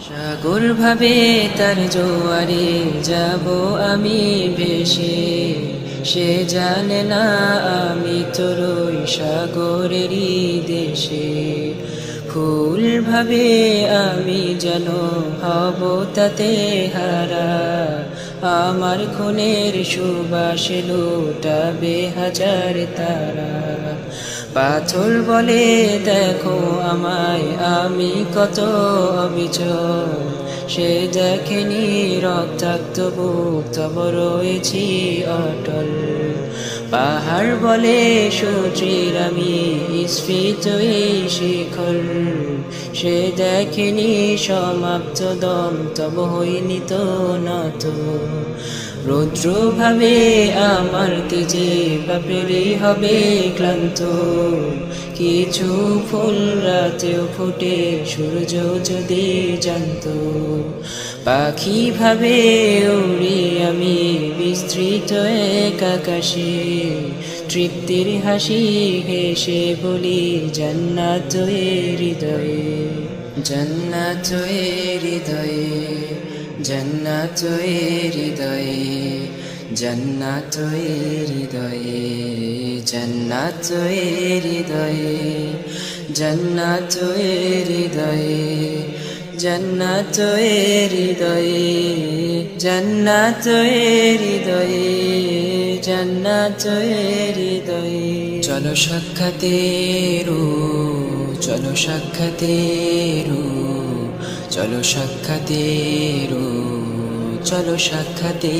সাগর ভাবে তার জোয়ারে যাব আমি ভেসে। সে জানে না আমি তোরই সাগরেরই দেশে। ফুল ভাবে আমি যেন হব তাতে হারা। আমার খুনের সুবাসে লুটাবে হাজার তারা। পাথর বলে, দেখো আমায়, আমি কত অবিচল। সে দেখেনি রক্তাক্ত বুক, তব রয়েছি অটল। পাহাড় বলে, সূর্যের আমি স্ফীত শিখর সে দেখেনি সমাপ্ত দম, তব হইনি তো নত। রৌদ্র ভাবে আমার তেজে বাপেরে হবে ক্লান্ত। কিছু ফুল রাতেও ফুটে, সূর্য যদি জানত। পাখি ভাবে উড়ি আমি বিস্তৃত এক আকাশে। তৃপ্তির হাসি হেসে বলি, জান্নাত হৃদয়ে জান্নাত হৃদয়ে। জন্নাতয়ে হৃদয়ে জন্নাতয়ে হৃদয়ে জন্নাতয়ে হৃদয়ে জন্নাতয়ে হৃদয়ে জন্নাতয়ে হৃদয়ে জন্নাতয়ে হৃদয়ে জন্নাতয়ে হৃদয়ে। চলো সাক্ষাতেরু চলো সাক্ষাতেরু চলো সাক্ষাতে চলো সাক্ষাতে